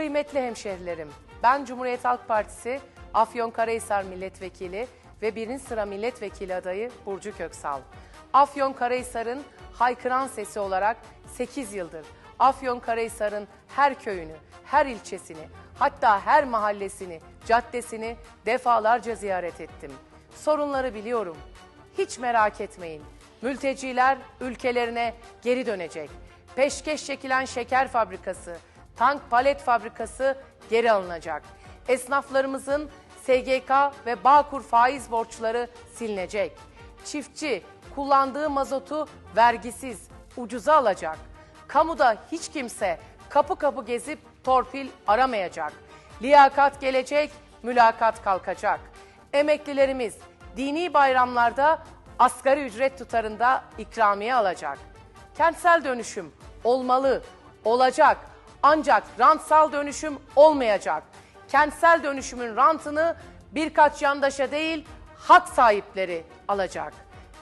Kıymetli hemşehrilerim, ben Cumhuriyet Halk Partisi Afyonkarahisar Milletvekili ve birinci sıra milletvekili adayı Burcu Köksal. Afyonkarahisar'ın haykıran sesi olarak 8 yıldır Afyonkarahisar'ın her köyünü, her ilçesini, hatta her mahallesini, caddesini defalarca ziyaret ettim. Sorunları biliyorum. Hiç merak etmeyin. Mülteciler ülkelerine geri dönecek. Peşkeş çekilen şeker fabrikası, tank palet fabrikası geri alınacak. Esnaflarımızın SGK ve Bağkur faiz borçları silinecek. Çiftçi kullandığı mazotu vergisiz, ucuza alacak. Kamuda hiç kimse kapı kapı gezip torpil aramayacak. Liyakat gelecek, mülakat kalkacak. Emeklilerimiz dini bayramlarda asgari ücret tutarında ikramiye alacak. Kentsel dönüşüm olmalı, olacak. Ancak rantsal dönüşüm olmayacak. Kentsel dönüşümün rantını birkaç yandaşa değil, hak sahipleri alacak.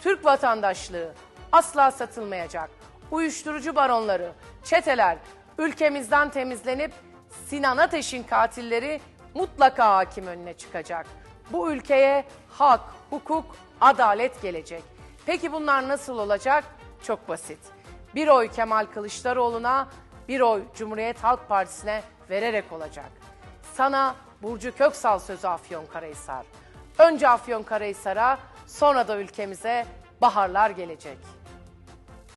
Türk vatandaşlığı asla satılmayacak. Uyuşturucu baronları, çeteler ülkemizden temizlenip Sinan Ateş'in katilleri mutlaka hakim önüne çıkacak. Bu ülkeye hak, hukuk, adalet gelecek. Peki bunlar nasıl olacak? Çok basit. Bir oy Kemal Kılıçdaroğlu'na, bir oy Cumhuriyet Halk Partisi'ne vererek olacak. Sana Burcu Köksal sözü Afyonkarahisar. Önce Afyonkarahisar'a, sonra da ülkemize baharlar gelecek.